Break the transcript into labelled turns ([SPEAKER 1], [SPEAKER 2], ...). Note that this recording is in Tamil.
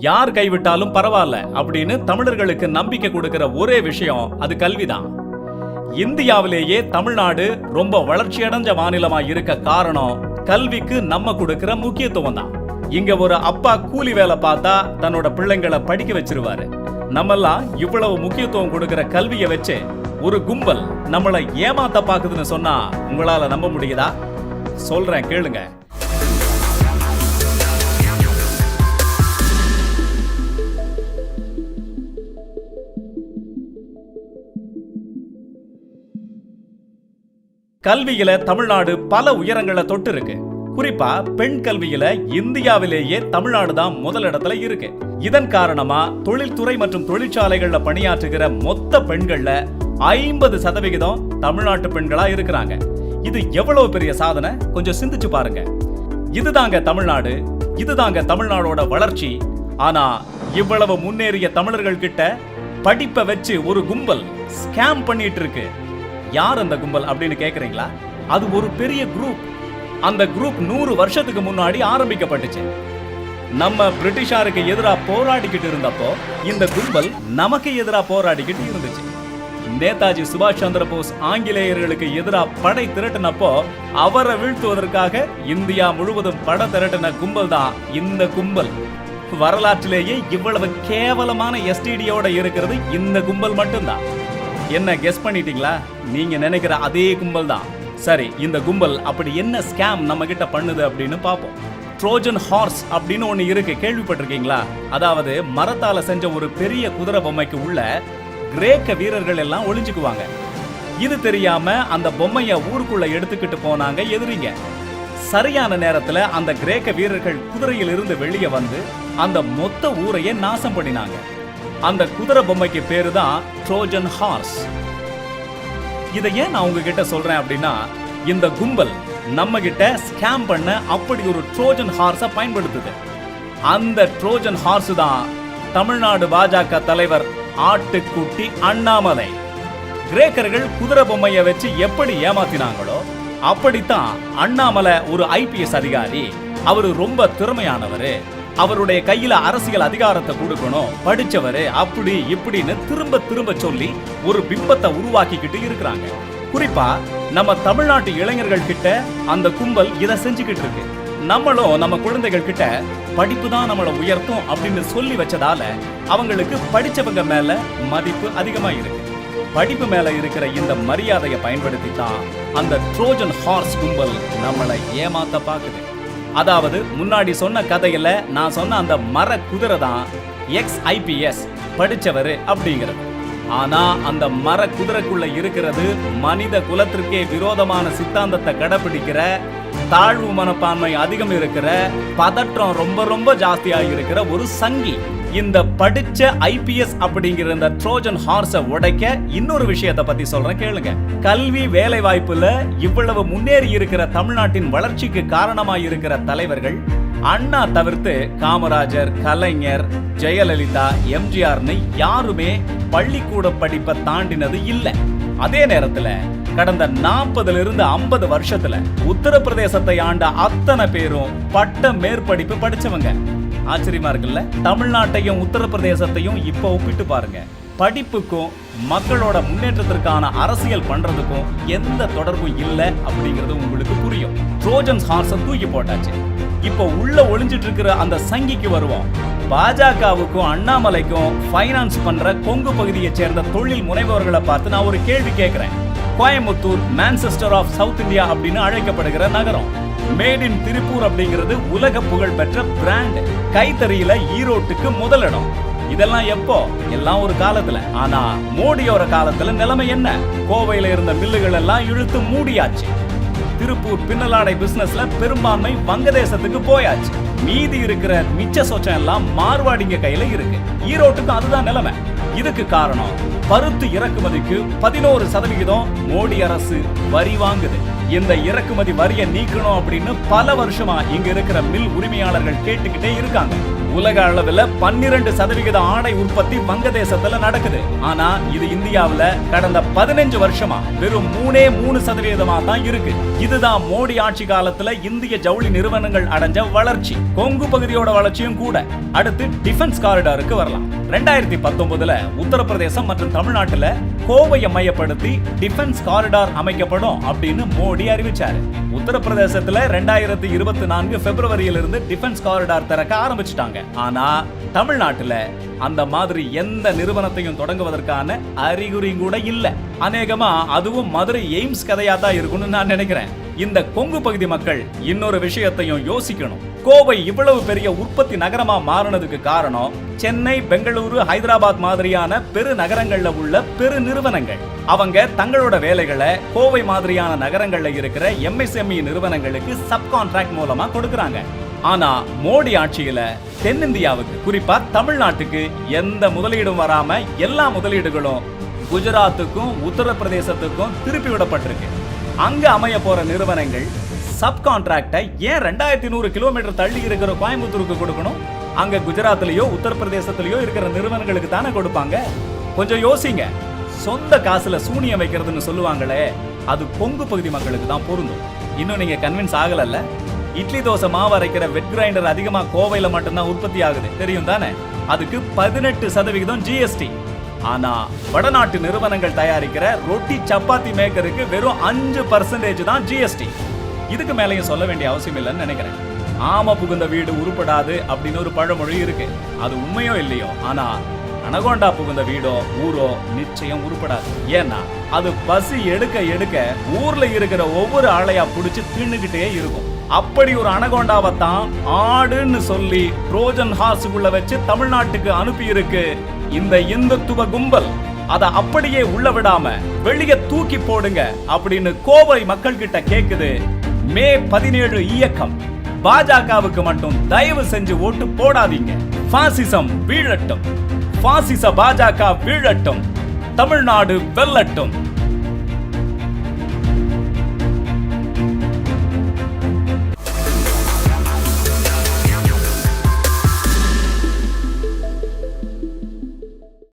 [SPEAKER 1] யார் கைவிட்டாலும் பரவாயில்ல அப்படின்னு தமிழர்களுக்கு நம்பிக்கை கொடுக்கிற ஒரே விஷயம் அது கல்விதான். இந்தியாவிலேயே தமிழ்நாடு ரொம்ப வளர்ச்சியடைஞ்ச மாநிலமா இருக்க காரணம் கல்விக்கு நம்ம கொடுக்கிற முக்கியத்துவம் தான் இங்க ஒரு அப்பா கூலி வேலை பார்த்தா தன்னோட பிள்ளைங்களை படிக்க வச்சிருவாரு. நம்மெல்லாம் இவ்வளவு முக்கியத்துவம் கொடுக்கிற கல்வியை வச்சு ஒரு கும்பல் நம்மளை ஏமாத்த பாக்குதுன்னு சொன்னா உங்களால நம்ப முடியுதா? சொல்றேன் கேளுங்க. கல்வியில தமிழ்நாடு பல உயரங்களை தொட்டு இருக்கு குறிப்பா பெண் கல்வியில இந்தியாவிலேயே தமிழ்நாடு தான் முதலிடத்துல இருக்கு. இதன் காரணமா தொழில்துறை மற்றும் தொழிற்சாலைகள்ல பணியாற்றுகிற மொத்த பெண்கள்ல ஐம்பது சதவிகிதம் தமிழ்நாட்டு பெண்களா இருக்கிறாங்க. இது எவ்வளவு பெரிய சாதனை? கொஞ்சம் சிந்திச்சு பாருங்க. இதுதாங்க தமிழ்நாடு இதுதாங்க தமிழ்நாடோட வளர்ச்சி. ஆனா இவ்வளவு முன்னேறிய தமிழர்கள் கிட்ட படிப்பை வச்சு ஒரு கும்பல் ஸ்கேம் பண்ணிட்டு இருக்கு. யார் அந்த கும்பல் அப்படின்னு கேட்குறீங்களா அது ஒரு பெரிய குரூப் அந்த குரூப் நூறு வருஷத்துக்கு முன்னாடி ஆரம்பிக்கப்பட்டுச்சு. நம்ம பிரிட்டிஷாருக்கு எதிராக போராடிக்கிட்டு இருந்தப்போ இந்த கும்பல் நமக்கு எதிராக போராடிக்கிட்டு இருந்துச்சு. நேதாஜி சுபாஷ் சந்திர போஸ் ஆங்கிலேயர்களுக்கு எதிராக படை திரட்டினப்போ அவரை வீழ்த்துவதற்காக இந்தியா முழுவதும் படை திரட்டின கும்பல் தான் இந்த கும்பல். வரலாற்றிலேயே இவ்வளவு கேவலமான எஸ்டிடியோட இருக்கிறது இந்த கும்பல் மட்டும்தான். என்ன கெஸ் பண்ணிட்டீங்களா? நீங்க நினைக்கிற அதே கும்பல் தான். சரி இந்த கும்பல் அப்படி என்ன ஸ்கேம் நம்ம கிட்ட பண்ணுது அப்படின்னு பார்ப்போம். ட்ரோஜன் ஹார்ஸ் அப்படின்னு ஒன்று இருக்கு கேள்விப்பட்டிருக்கீங்களா? அதாவது மரத்தால செஞ்ச ஒரு பெரிய குதிரை பொம்மைக்கு உள்ள கிரேக்க வீரர்கள் எல்லாம் ஒளிஞ்சுக்குவாங்க. இது தெரியாம அந்த பொம்மைய ஊருக்குள்ள எடுத்துக்கிட்டு போனாங்க எதிரிங்க. சரியான நேரத்துல அந்த கிரேக்க வீரர்கள் குதிரையில் இருந்து வெளியே வந்து அந்த மொத்த ஊரையே நாசம் பண்ணினாங்க. அந்த குதிரை பொம்மைக்கு பேரு தான் ட்ரோஜன் ஹார்ஸ் இதை ஏன் நான் உங்ககிட்ட சொல்றேன் அப்படின்னா இந்த கும்பல் நம்ம கிட்ட ஸ்கேம் பண்ண அப்படி ஒரு ட்ரோஜன் ஹார்ஸை பயன்படுத்துது. அந்த ட்ரோஜன் ஹார்ஸ் தான் தமிழ்நாடு பாஜக தலைவர் ஆட்டுக்குட்டி அண்ணாமலை. கிரேக்கர்கள் குதிரை பொம்மையை வச்சு எப்படி ஏமாத்தினாங்களோ அப்படித்தான் அண்ணாமலை ஒரு ஐபிஎஸ் அதிகாரி. அவர் ரொம்ப திறமையானவர். அவருடைய கையில அரசியல் அதிகாரத்தை கொடுக்கணும். படிச்சவரு அப்படி இப்படின்னு திரும்ப திரும்ப சொல்லி ஒரு பிம்பத்தை உருவாக்கிக்கிட்டு இருக்கிறாங்க. குறிப்பா நம்ம தமிழ்நாட்டு இளைஞர்கள் கிட்ட அந்த கும்பல் இதை செஞ்சுக்கிட்டு இருக்கு. நம்மளும் நம்ம குழந்தைகள் கிட்ட படிப்பு தான் நம்மளை உயர்த்தும் அப்படின்னு சொல்லி வச்சதால அவங்களுக்கு படிச்சவங்க மேல மதிப்பு அதிகமா இருக்கு. படிப்பு மேல இருக்கிற இந்த மரியாதையை பயன்படுத்தி தான் அந்த ட்ரோஜன் ஹார்ஸ் கும்பல் நம்மளை ஏமாத்த பாக்குது அதாவது முன்னாடி சொன்ன கதையில நான் சொன்ன அந்த மர குதிரை தான் எக்ஸ் ஐபிஎஸ் படிச்சவர் அப்படிங்கிறது. ஆனா அந்த மர குதிரைக்குள்ள இருக்கிறது மனித குலத்திற்கே விரோதமான சித்தாந்தத்தை கடைபிடிக்கிற தாழ்வு மனப்பான்மை அதிகம் இருக்கிற பதற்றம் ரொம்ப ரொம்ப ஜாஸ்தியா இருக்கிற ஒரு சங்கி. இந்த படிச்ச ஐபிஎஸ் அப்படிங்கிற இந்த ட்ரோஜன் ஹார்ஸை உடைக்க இன்னொரு விஷயத்தை பத்தி சொல்றேன் கேளுங்க. கல்வி வேலை வாய்ப்புல இவ்வளவு முன்னேறி இருக்கிற தமிழ்நாட்டின் வளர்ச்சிக்கு காரணமா இருக்கிற தலைவர்கள் அண்ணா தவிர்த்து காமராஜர் கலைஞர் ஜெயலலிதா எம்ஜிஆர்னு யாருமே பள்ளிக்கூட படிப்பை தாண்டினது இல்ல. அதே நேரத்துல கடந்த நாற்பதுல இருந்து ஐம்பது வருஷத்துல உத்தரப்பிரதேசத்தை ஆண்ட அத்தனை பேரும் பட்ட மேற்படிப்பு படிச்சவங்க. ஆச்சரியமா இருக்குல்ல? தமிழ்நாட்டையும் உத்தரப்பிரதேசத்தையும் இப்ப ஒப்பிட்டு பாருங்க. படிப்புக்கும் மக்களோட முன்னேற்றத்திற்கான அரசியல் பண்றதுக்கும் எந்த தொடர்பும் இல்லை அப்படிங்கிறது உங்களுக்கு புரியும். ட்ரோஜன்ஸ் ஹார்ஸை தூக்கி போட்டாச்சு. இப்போ உள்ள ஒளிஞ்சிட்டு இருக்கிற அந்த சங்கிக்கு வருவோம். பாஜகவுக்கும் அண்ணாமலைக்கும் ஃபைனான்ஸ் பண்ற கொங்கு பகுதியை சேர்ந்த தொழில் முனைவோர்களை பார்த்து நான் ஒரு கேள்வி கேட்கிறேன் Coimbatore Manchester of South India அப்படின்னு அழைக்கப்படுகிற நகரம். மேட் இன் திருப்பூர் அப்படிங்கிறது உலக புகழ் பெற்ற பிராண்ட் கைத்தறியில ஈரோட்டுக்கு முதலிடம் இதெல்லாம் எப்போ? எல்லாம் ஒரு காலத்துல. ஆனா மோடியோட காலத்துல நிலைமை என்ன? கோவையில இருந்த மில்லுகள் எல்லாம் இழுத்து மூடியாச்சு. திருப்பூர் பின்னலாடை பிசினஸ்ல பெரும்பான்மை வங்கதேசத்துக்கு போயாச்சு. மீதி இருக்கிற மிச்ச சொச்சம் எல்லாம் மார்வாடிங்க கையில இருக்கு. ஈரோட்டுக்கு அதுதான் நிலைமை. இதுக்கு காரணம் பருத்து இறக்குமதிக்கு பதினோரு சதவிகிதம் மோடி அரசு வரி வாங்குது. இந்த இறக்குமதி வரியை நீக்கணும் அப்படின்னு பல வருஷமா இங்க இருக்கிற மில் உரிமையாளர்கள் கேட்டுக்கிட்டே இருக்காங்க. உலக அளவுல பன்னிரண்டு சதவிகித ஆடை உற்பத்தி வங்கதேசத்துல நடக்குது. ஆனா இது இந்தியாவில் கடந்த பதினஞ்சு வருஷமா வெறும் மூணே மூணு சதவீதமா தான் இருக்கு. இதுதான் மோடி ஆட்சி காலத்துல இந்திய ஜவுளி நிறுவனங்கள் அடைஞ்ச வளர்ச்சி. கொங்கு பகுதியோட வளர்ச்சியும் கூட. அடுத்து டிஃபென்ஸ் காரிடாருக்கு வரலாம். ரெண்டாயிரத்தி பத்தொன்பதுல உத்தரப்பிரதேசம் மற்றும் தமிழ்நாட்டுல கோவையை மையப்படுத்தி டிஃபென்ஸ் காரிடார் அமைக்கப்படும் அப்படின்னு மோடி அறிவிச்சாரு. உத்தரப்பிரதேசத்துல ரெண்டாயிரத்தி இருபத்தி நான்கு பிப்ரவரியிலிருந்து டிஃபென்ஸ் காரிடார் திறக்க ஆரம்பிச்சிட்டாங்க. ஆனா தமிழ்நாட்டுல அந்த மாதிரி எந்த நிறுவனத்தையும் தொடங்குவதற்கான அறிகுறி கூட இல்ல. அநேகமா அதுவும் மதுரை எய்ம்ஸ் கதையா தான் இருக்கும்னு நான் நினைக்கிறேன். இந்த கொங்கு பகுதி மக்கள் இன்னொரு விஷயத்தையும் யோசிக்கணும். கோவை இவ்வளவு பெரிய உற்பத்தி நகரமா மாறினதுக்கு காரணம் சென்னை பெங்களூரு ஹைதராபாத் மாதிரியான பெரு நகரங்கள்ல உள்ள பெரு நிறுவனங்கள். அவங்க தங்களோட வேலைகளை கோவை மாதிரியான நகரங்கள்ல இருக்கிற எம்எஸ்எம்இ நிறுவனங்களுக்கு சப்கான்ட்ராக்ட் மூலமா கொடுக்கறாங்க. ஆனா மோடி ஆட்சியில தென்னிந்தியாவுக்கு குறிப்பா தமிழ்நாட்டுக்கு எந்த முதலீடும் வராம எல்லா முதலீடுகளும் குஜராத்துக்கும் உத்தரப்பிரதேசத்துக்கும் திருப்பி விடப்பட்டிருக்கு. அங்க அமைய போற நிறுவனங்கள் சப்கான்ட்ராக்டை ஏன் ரெண்டாயிரத்தி நூறு கிலோமீட்டர் தள்ளி இருக்கிற கோயம்புத்தூருக்கு கொடுக்கணும்? அங்க குஜராத்லயோ உத்தரப்பிரதேசத்திலயோ இருக்கிற நிறுவனங்களுக்கு தானே கொடுப்பாங்க? கொஞ்சம் யோசிங்க. சொந்த காசுல சூனியம் வைக்கிறதுன்னு சொல்லுவாங்களே அது கொங்கு பகுதி மக்களுக்கு தான் பொருந்தும். இன்னும் நீங்க கன்வின்ஸ் ஆகலல்ல? இட்லி தோசை மாவு அரைக்கிற வெட் கிரைண்டர் அதிகமா கோவையில மட்டும்தான் உற்பத்தி ஆகுது. தெரியும் தானே? அதுக்கு பதினெட்டு சதவிகிதம் ஜிஎஸ்டி ஆனா வடநாட்டு நிறுவனங்கள் தயாரிக்கிற ரொட்டி சப்பாத்தி மேக்கருக்கு வெறும் அஞ்சு பர்சன்டேஜ் தான் ஜிஎஸ்டி இதுக்கு மேலேயும் சொல்ல வேண்டிய அவசியம் இல்லைன்னு நினைக்கிறேன். ஆம புகுந்த வீடு உருப்படாது அப்படின்னு ஒரு பழமொழி இருக்கு. அது உண்மையோ இல்லையோ? ஆனா அனகோண்டா புகுந்த வீடோ ஊரோ நிச்சயம் உருப்படாது. ஏன்னா அது பசி எடுக்க எடுக்க ஊர்ல இருக்கிற ஒவ்வொரு ஆளையா புடிச்சு தின்னுகிட்டே இருக்கும். அப்படி ஒரு அனகோண்டாவை தான் ஆடுன்னு சொல்லி ட்ரோஜன் ஹார்ஸுக்குள்ள வச்சு தமிழ்நாட்டுக்கு அனுப்பி இருக்கு இந்த இந்துத்துவ கும்பல் அதை அப்படியே உள்ள விடாம வெளியே தூக்கி போடுங்க அப்படின்னு கோவை மக்கள் கிட்ட கேக்குது. மே பதினேழு இயக்கம். பாஜகவுக்கு மட்டும் தயவு செஞ்சு ஓட்டு போடாதீங்க. பாசிசம் வீழட்டும். பாசிச பாஜக வீழட்டும். தமிழ்நாடு வெல்லட்டும்.